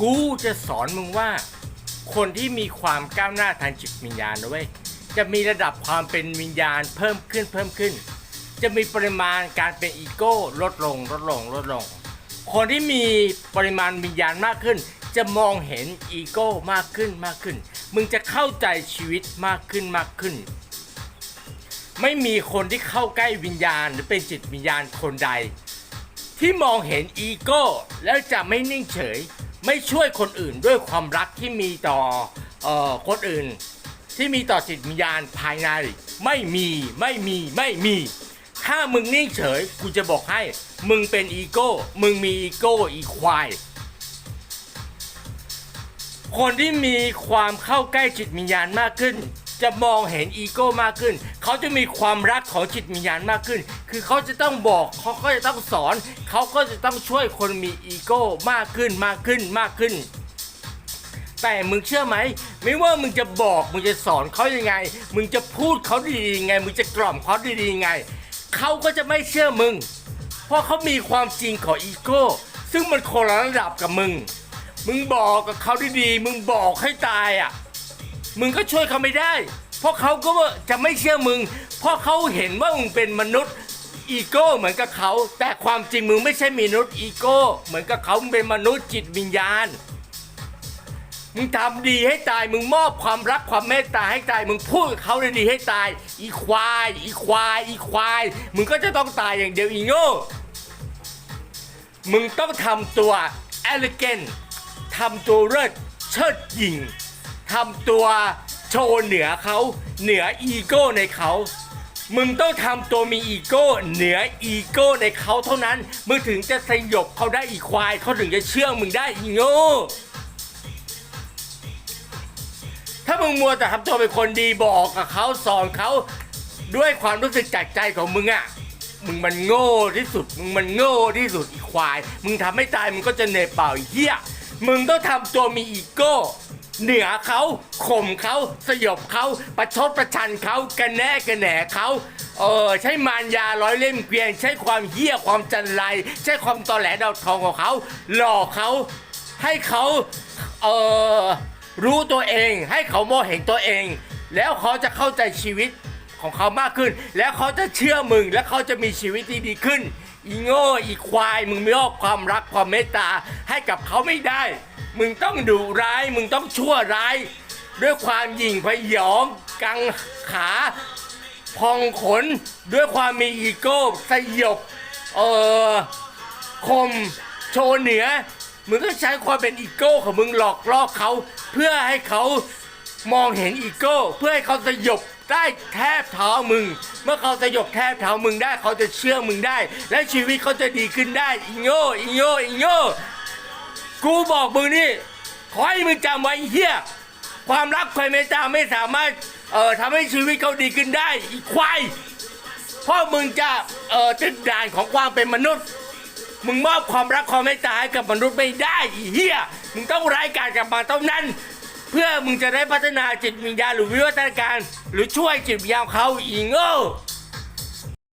กูจะสอนมึงว่า คนที่มีความก้าวหน้าทางจิตวิญญาณนะเว้ยจะมีระดับความเป็นวิญญาณเพิ่มขึ้นเพิ่มขึ้น จะมีปริมาณการเป็นอีโก้ลดลงลดลงลดลง คนที่มีปริมาณวิญญาณมากขึ้น จะมองเห็นอีโก้มากขึ้นมากขึ้น มึงจะเข้าใจชีวิตมากขึ้นมากขึ้น ไม่มีคนที่เข้าใกล้วิญญาณหรือเป็นจิตวิญญาณคนใด ที่มองเห็นอีโก้แล้วจะไม่นิ่งเฉย ไม่ช่วยคนอื่นด้วยความรักที่มีต่อเอ่อคนอื่น ที่มีต่อจิตวิญญาณภายใน ไม่มีไม่มีไม่มี ถ้ามึงนิ่งเฉยกูจะบอกให้ มึงเป็นอีโก้ มึงมีอีโก้อีควายคนที่มีความเข้าใกล้จิตวิญญาณมากขึ้น จะมองเห็นอีโก้มากขึ้น เขาจะมีความรักของจิตวิญญาณมากขึ้น คือเขาจะต้องบอกเขาก็จะต้องสอน เขาก็จะต้องช่วยคนมีอีโก้มากขึ้นมากขึ้นมากขึ้นแต่มึงเชื่อไหม ไม่ว่ามึงจะบอกมึงจะสอนเขายังไง มึงจะพูดเขาดีๆไง มึงจะกล่อมเขาดีๆไง เขาก็จะไม่เชื่อมึง เพราะเขามีความจริงของอีโก้ ซึ่งมันคนละระดับกับมึง มึงบอกกับเขาดีๆมึงบอกให้ตายอะ มึงก็ช่วยเขาไม่ได้ เพราะเขาก็จะไม่เชื่อมึง เพราะเขาเห็นว่ามึงเป็นมนุษย์อีโก้เหมือนกับเขา แต่ความจริงมึงไม่ใช่มนุษย์อีโก้เหมือนกับเขามึงเป็นมนุษย์จิตวิญญาณ มึงทำดีให้ตายมึงมอบความรักความเมตตาให้ตาย มึงพูดกับเขาดีให้ตาย อีควาย อีควาย อีควาย มึงก็จะต้องตายอย่างเดียวอีโง่ มึงต้องทำตัว elegant ทำตัวเลิศเชิดหยิ่ง ทำตัวโชว์เหนือเขาเหนืออีโก้ในเขา มึงต้องทำตัวมีอีโก้เหนืออีโก้ในเขาเท่านั้น มึงถึงจะสยบเขาได้อีควายเขาถึงจะเชื่อมึงได้อีโง่ถ้ามึงมัวแต่ทำตัวเป็นคนดีบอกกับเขาสอนเขาด้วยความรู้สึกจากใจของมึงอะมึงมันโง่ที่สุด มึงมันโง่ที่สุดอีควาย มึงทำให้ตายมึงก็จะเหนื่อยเปล่าอีเหี้ย มึงต้องทำตัวมีอีโก้ เหนือเขาข่มเขาสยบเขาประชดประชันเขากระแน่กระแหน่เขาเออใช้มารยาร้อยเล่มเกวียน ใช้ความเหี้ยความจันไร ใช้ความตอแหลดาวทองของเขา หลอกเขาให้เขาเออรู้ตัวเอง ให้เขามองเห็นตัวเอง แล้วเขาจะเข้าใจชีวิตของเขามากขึ้น แล้วเขาจะเชื่อมึง และเขาจะมีชีวิตที่ดีขึ้น อีโง่อีควาย มึงไม่มอบความรักความเมตตาให้กับเขาไม่ได้ มึงต้องดุร้าย มึงต้องชั่วร้าย ด้วยความหยิ่งพยองกังขาพองขนด้วยความมีอีโก้สยบเออคมโชว์เหนือมึงก็ใช้ความเป็นอีโก้ของมึงหลอกล่อเขา เพื่อให้เขา มองเห็นอีโก้ เพื่อให้เขาสยบได้แทบเท้ามึง เมื่อเขาสยบแทบเท้ามึงได้เขาจะเชื่อมึงได้ และชีวิตเขาจะดีขึ้นได้อีโง่อีโง่อีโง่กูบอกมึงนี่ขอให้มึงจำไว้เฮียความรักความเมตตาไม่สามารถเอ่อทำให้ชีวิตเขาดีขึ้นได้อีควายเพราะมึงจะเอ่อติดด่านของความเป็นมนุษย์ มึงมอบความรักความเมตตาให้กับมนุษย์ไม่ได้อีเหี้ยมึงต้องร้ายกาจกับมันเท่านั้น เพื่อมึงจะได้พัฒนาจิตวิญญาณหรือวิวัฒนาการ หรือช่วยจิตวิญญาณเขาอีโง่